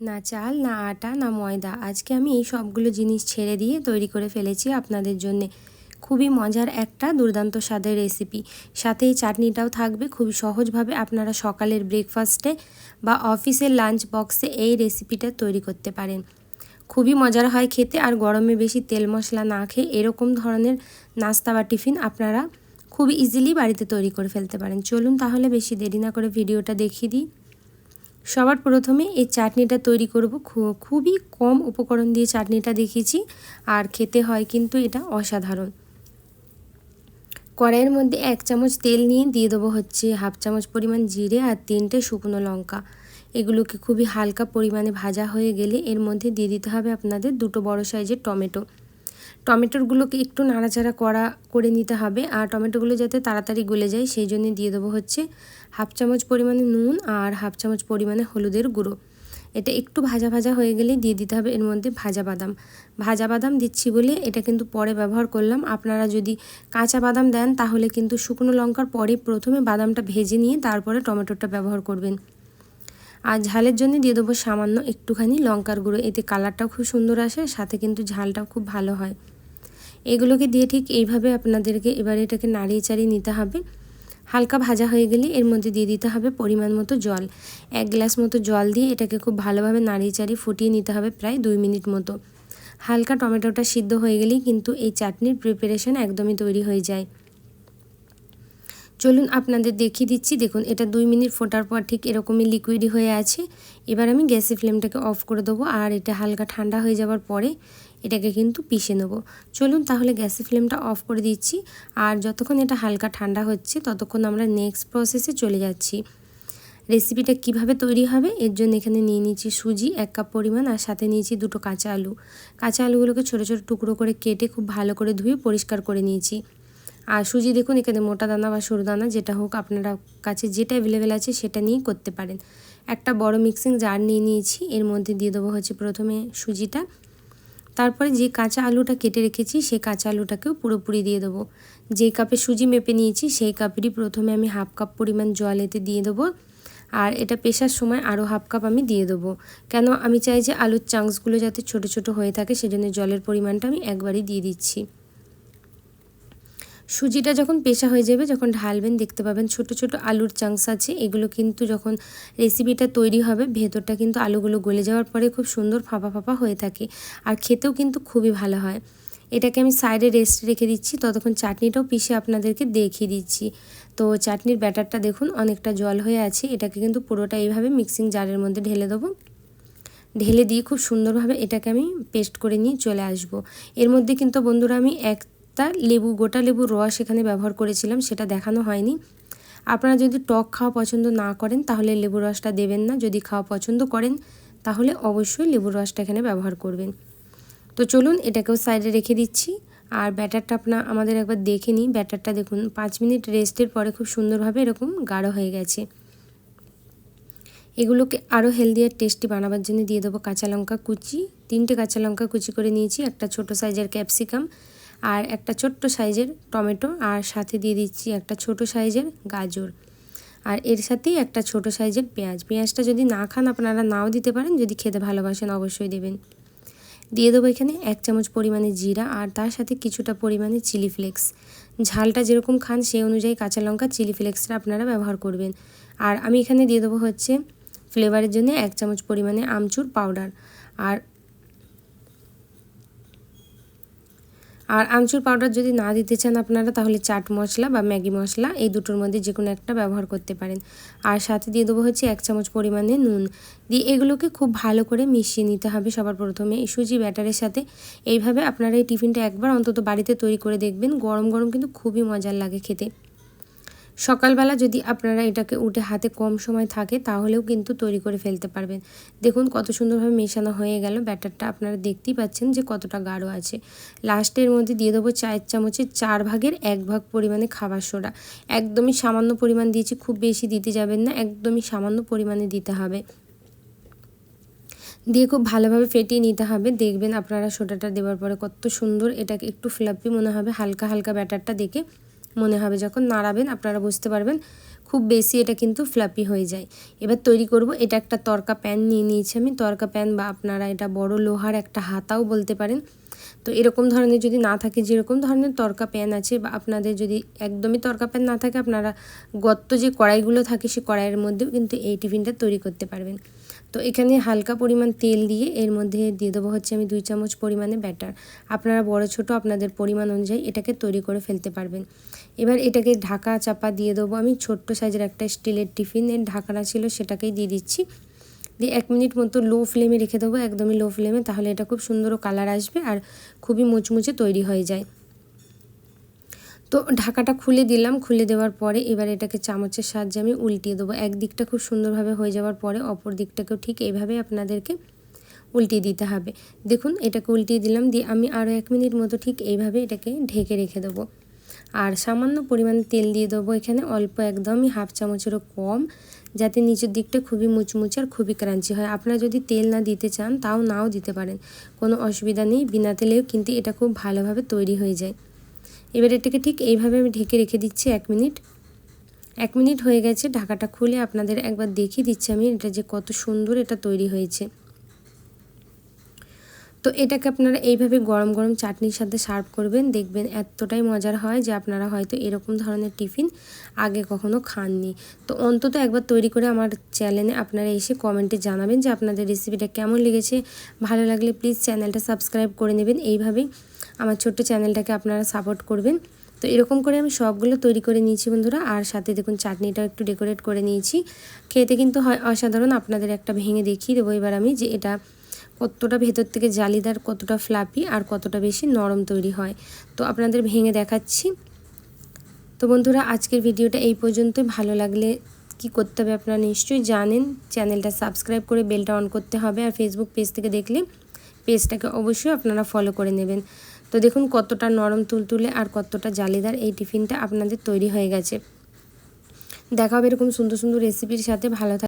না চাল, না আটা, না ময়দা। আজকে আমি এই সবগুলো জিনিস ছেড়ে দিয়ে তৈরি করে ফেলেছি আপনাদের জন্যে। খুবই মজার একটা দুর্দান্ত স্বাদের রেসিপি সাথে এই চাটনিটাও থাকবে। খুবই সহজভাবে আপনারা সকালের ব্রেকফাস্টে বা অফিসের লাঞ্চ বক্সে এই রেসিপিটা তৈরি করতে পারেন। খুবই মজার হয় খেতে আর গরমে বেশি তেল মশলা না খেয়ে এরকম ধরনের নাস্তা বা টিফিন আপনারা খুব ইজিলি বাড়িতে তৈরি করে ফেলতে পারেন। চলুন তাহলে বেশি দেরি না করে ভিডিওটা দেখিয়ে দিই। সবার প্রথমে এই চাটনিটা তৈরি করব। খুবই কম উপকরণ দিয়ে চাটনিটা দেখিয়েছি আর খেতে হয় কিন্তু এটা অসাধারণ। কড়াইয়ের মধ্যে এক চামচ তেল নিয়ে দিয়ে দেবো হচ্ছে হাফ চামচ পরিমাণ জিরে আর তিনটে শুকনো লঙ্কা। এগুলোকে খুবই হালকা পরিমাণে ভাজা হয়ে গেলে এর মধ্যে দিয়ে দিতে হবে আপনাদের দুটো বড় সাইজের টমেটো। টমেটোগুলোকে একটু নাড়াচাড়া করা, করে নিতে হবে। আর টমেটোগুলো যাতে তাড়াতাড়ি গলে যায়, সেই জন্য দিয়ে দেবো হচ্ছে হাফ চামচ পরিমাণে নুন আর হাফ চামচ পরিমাণে হলুদের গুঁড়ো। এটা একটু ভাজা ভাজা হয়ে গেলে দিয়ে দিতে হবে এর মধ্যে ভাজা বাদাম। ভাজা বাদাম দিচ্ছি বলে এটা কিন্তু পরে ব্যবহার করলাম। আপনারা যদি কাঁচা বাদাম দেন, তাহলে কিন্তু শুকনো লঙ্কার পরে প্রথমে বাদামটা ভেজে নিয়ে তারপরে টমেটোটা ব্যবহার করবেন। আর ঝালের জন্য দিয়ে দেবো সামান্য একটুখানি লঙ্কার গুঁড়ো। এতে কালারটাও খুব সুন্দর আসে, সাথে কিন্তু ঝালটাও খুব ভালো হয়। এগুলোকে দিয়ে ঠিক এইভাবে আপনাদেরকে এবারে এটাকে নাড়িয়ে চাড়িয়ে নিতে হবে। হালকা ভাজা হয়ে গেলে এর মধ্যে দিয়ে দিতে হবে পরিমাণ মতো জল। এক গ্লাস মতো জল দিয়ে এটাকে খুব ভালোভাবে নাড়িয়ে চাড়িয়ে ফুটিয়ে নিতে হবে প্রায় দুই মিনিট মতো। হালকা টমেটোটা সিদ্ধ হয়ে গেলেই কিন্তু এই চাটনির প্রিপারেশন একদমই তৈরি হয়ে যায়। চলুন আপনাদের দেখিয়ে দিচ্ছি। দেখুন, এটা দুই মিনিট ফোটার পর ঠিক এরকমই লিকুইডই হয়ে আছে। এবার আমি গ্যাসের ফ্লেমটাকে অফ করে দেবো আর এটা হালকা ঠান্ডা হয়ে যাওয়ার পরে এটাকে কিন্তু পিষে নেব। চলুন তাহলে গ্যাসের ফ্লেমটা অফ করে দিচ্ছি আর যতক্ষণ এটা হালকা ঠান্ডা হচ্ছে ততক্ষণ আমরা নেক্সট প্রসেসে চলে যাচ্ছি। রেসিপিটা কীভাবে তৈরি হবে? এর জন্য এখানে নিয়ে নিয়েছি সুজি, এক কাপ পরিমাণ আর সাথে নিয়েছি দুটো কাঁচা আলু। কাঁচা আলুগুলোকে ছোটো ছোটো টুকরো করে কেটে খুব ভালো করে ধুয়ে পরিষ্কার করে নিয়েছি। আর সুজি দেখুন, এখানে মোটা দানা বা সরু দানা, যেটা হোক আপনারা কাছে যেটা অ্যাভেলেবেল আছে সেটা নিয়েই করতে পারেন। একটা বড় মিক্সিং জার নিয়ে নিয়েছি, এর মধ্যে দিয়ে দেবো হচ্ছে প্রথমে সুজিটা। তারপরে যে কাঁচা আলুটা কেটে রেখেছি, সেই কাঁচা আলুটাকেও পুরোপুরি দিয়ে দেবো। যে কাপে সুজি মেপে নিয়েছি, সেই কাপেরই প্রথমে আমি হাফ কাপ পরিমাণ জল এতে দিয়ে দেবো। আর এটা পেশার সময় আরও হাফ কাপ আমি দিয়ে দেবো। কেন? আমি চাই যে আলুর চাংসগুলো যাতে ছোট ছোট হয়ে থাকে, সেজন্য জলের পরিমাণটা আমি একবারই দিয়ে দিচ্ছি। সুজিটা যখন পেশা হয়ে যাবে, যখন ঢালবেন, দেখতে পাবেন ছোট ছোট আলুর চাংস আছে। এগুলো কিন্তু যখন রেসিপিটা তৈরি হবে, ভেতরটা কিন্তু আলুগুলো গলে যাওয়ার পরে খুব সুন্দর ফাঁপা ফাঁপা হয়ে থাকে আর খেতেও কিন্তু খুবই ভালো হয়। এটাকে আমি সাইডে রেস্ট রেখে দিচ্ছি, ততক্ষণ চাটনিটাও পিষে আপনাদেরকে দেখিয়ে দিচ্ছি। তো চাটনির ব্যাটারটা দেখুন, অনেকটা জল হয়ে আছে, এটাকে কিন্তু পুরোটা এইভাবে মিক্সিং জারের মধ্যে ঢেলে দেবো। ঢেলে দিয়ে খুব সুন্দরভাবে এটাকে আমি পেস্ট করে নিয়ে চলে আসব। এর মধ্যে কিন্তু বন্ধুরা আমি এক একটা লেবু, গোটা লেবুর রস এখানে ব্যবহার করেছিলাম, সেটা দেখানো হয়নি। আপনারা যদি টক খাওয়া পছন্দ না করেন, তাহলে লেবুর রসটা দেবেন না। যদি খাওয়া পছন্দ করেন, তাহলে অবশ্যই লেবুর রসটা এখানে ব্যবহার করবেন। তো চলুন, এটাকেও সাইডে রেখে দিচ্ছি। আর ব্যাটারটা আপনার আমাদের একবার দেখে নিই। ব্যাটারটা দেখুন, পাঁচ মিনিট রেস্টের পরে খুব সুন্দরভাবে এরকম গাঢ় হয়ে গেছে। এগুলোকে আরও হেলদি আর টেস্টি বানাবার জন্য দিয়ে দেবো কাঁচা লঙ্কা কুচি। তিনটে কাঁচা লঙ্কা কুচি করে নিয়েছি, একটা ছোট সাইজের ক্যাপসিকাম। আর একটা ছোট্ট সাইজের টমেটো আর সাথে দিয়ে দিচ্ছি একটা ছোট সাইজের গাজর। আর এর সাথেই একটা ছোট সাইজের পেঁয়াজ। পেঁয়াজটা যদি না খান আপনারা নাও দিতে পারেন, যদি খেতে ভালোবাসেন অবশ্যই দেবেন। দিয়ে দেবো এখানে এক চামচ পরিমাণে জিরা আর তার সাথে কিছুটা পরিমাণে চিলি ফ্লেক্স। ঝালটা যেরকম খান সেই অনুযায়ী কাঁচা লঙ্কা, চিলি ফ্লেক্সটা আপনারা ব্যবহার করবেন। আর আমি এখানে দিয়ে দেবো হচ্ছে ফ্লেভারের জন্য এক চামচ পরিমাণে আমচুর পাউডার। আর আর আমচুর পাউডার যদি না দিতে চান আপনারা, তাহলে চাট মশলা বা ম্যাগি মশলা এই দুটোর মধ্যে যে কোনো একটা ব্যবহার করতে পারেন। আর সাথে দিয়ে দেবো হচ্ছে এক চামচ পরিমাণে নুন। দিয়ে এগুলোকে খুব ভালো করে মিশিয়ে নিতে হবে সবার প্রথমে। সুজি ব্যাটারের সাথে এইভাবে আপনারা এই টিফিনটা একবার অন্তত বাড়িতে তৈরি করে দেখবেন। গরম গরম কিন্তু খুবই মজার লাগে খেতে। সকালবেলা যদি আপনারা এটাকে উঠে হাতে কম সময় থাকে, তাহলেও কিন্তু তৈরি করে ফেলতে পারবেন। দেখুন কত সুন্দরভাবে মেশানো হয়ে গেল। ব্যাটারটা আপনারা দেখতেই পাচ্ছেন যে কতটা গাঢ় আছে। লাস্টের মধ্যে দিয়ে দেবো চায়ের চামচের চার ভাগের এক ভাগ পরিমাণে খাবার সোডা। একদমই সামান্য পরিমাণ দিয়েছি, খুব বেশি দিতে যাবেন না, একদমই সামান্য পরিমাণে দিতে হবে। দিয়ে খুব ভালোভাবে ফেটিয়ে নিতে হবে। দেখবেন আপনারা সোডাটা দেওয়ার পরে কত সুন্দর, এটাকে একটু ফ্লাপি মনে হবে, হালকা হালকা ব্যাটারটা দেখে। মনে হবে যখন নাড়াবেন আপনারা বুঝতে পারবেন খুব বেশি এটা কিন্তু ফ্লাপি হয়ে যায়। এবার তৈরি করব, এটা একটা তরকা প্যান নিয়ে নিয়েছি আমি। তরকা প্যান বা আপনারা এটা বড় লোহার একটা হাতাও বলতে পারেন। তো এরকম ধরনের যদি না থাকে, যেরকম ধরনের তরকা প্যান আছে বা আপনাদের যদি একদমই তরকা প্যান না থাকে, আপনারা গত্ত যে কড়াইগুলো থাকে সেই কড়াইয়ের মধ্যেও কিন্তু এই টিফিনটা তৈরি করতে পারবেন। তো এখানে হালকা পরিমাণ তেল দিয়ে এর মধ্যে দিয়ে দেবো হচ্ছে আমি দুই চামচ পরিমাণে ব্যাটার। আপনারা বড় ছোট আপনাদের পরিমাণ অনুযায়ী এটাকে তৈরি করে ফেলতে পারবেন। এবার এটাকে ঢাকা চাপা দিয়ে দেবো আমি ছোট্ট সাইজের একটা স্টিলের টিফিনের ঢাকাটা ছিল সেটাকেই দিয়ে দিচ্ছি। দিয়ে এক মিনিট মতো লো ফ্লেমে রেখে দেবো, একদমই লো ফ্লেমে, তাহলে এটা খুব সুন্দর কালার আসবে আর খুবই মুচমুচে তৈরি হয়ে যায়। তো ঢাকাটা খুলে দিলাম, খুলে দেওয়ার পরে এবার এটাকে চামচের সাহায্যে আমি উল্টিয়ে দেবো। একদিকটা খুব সুন্দরভাবে হয়ে যাওয়ার পরে অপর দিকটাকেও ঠিক এইভাবে আপনাদেরকে উল্টিয়ে দিতে হবে। দেখুন, এটাকে উল্টিয়ে দিলাম দিয়ে আমি আরও এক মিনিট মতো ঠিক এইভাবে এটাকে ঢেকে রেখে দেবো। আর সামান্য পরিমাণে তেল দিয়ে দেবো এখানে, অল্প একদমই হাফ চামচেরও কম, যাতে নিচের দিকটা খুবই মুচমুচে আর খুবই ক্রাঞ্চি হয়। আপনারা যদি তেল না দিতে চান, তাও নাও দিতে পারেন। কোনো অসুবিধা নেই, বিনা তেলেও কিন্তু এটা খুব ভালোভাবে তৈরি হয়ে যায়। এবার এটাকে ঠিক এইভাবে আমি ঢেকে রেখে দিচ্ছি এক মিনিট। এক মিনিট হয়ে গেছে, ঢাকাটা খুলে আপনাদের একবার দেখিয়ে দিচ্ছি আমি এটা যে কত সুন্দর এটা তৈরি হয়েছে। তো এটাকে আপনারা এইভাবে গরম গরম চাটনির সাথে সার্ভ করবেন, দেখবেন এতটাই মজার হয় যে আপনারা হয়তো এরকম ধরনের টিফিন আগে কখনো খাননি। তো অন্তত একবার তৈরি করে আমার চ্যানেলে আপনারা এসে কমেন্টে জানাবেন যে আপনাদের রেসিপিটা কেমন লেগেছে। ভালো লাগলে প্লিজ চ্যানেলটা সাবস্ক্রাইব করে নেবেন। এইভাবেই আমার ছোট্ট চ্যানেলটাকে আপনারা সাপোর্ট করবেন। তো এরকম করে আমি সবগুলো তৈরি করে নিয়েছি বন্ধুরা। আর সাথে দেখুন চাটনিটাও একটু ডেকোরেট করে নিয়েছি। খেতে কিন্তু হয় অসাধারণ, আপনাদের একটা ভেঙে দেখিয়ে দেবো এবার আমি যে এটা কতটা ভেতর থেকে জালিদার, কতটা ফ্লাপি আর কতটা বেশি নরম তৈরি হয়। তো আপনাদের ভেঙে দেখাচ্ছি। তো বন্ধুরা, আজকের ভিডিওটা এই পর্যন্তই। ভালো লাগলে কি করতে হবে আপনারা নিশ্চয়ই জানেন। চ্যানেলটা সাবস্ক্রাইব করে বেলটা অন করতে হবে। আর ফেসবুক পেজ থেকে দেখলে পেজটাকে অবশ্যই আপনারা ফলো করে নেবেন। তো দেখুন কতটা নরম তুলতুলে আর কতটা জালিদার এই টিফিনটা আপনাদের তৈরি হয়ে গেছে। দেখা হবে এরকম সুন্দর সুন্দর রেসিপির সাথে। ভালো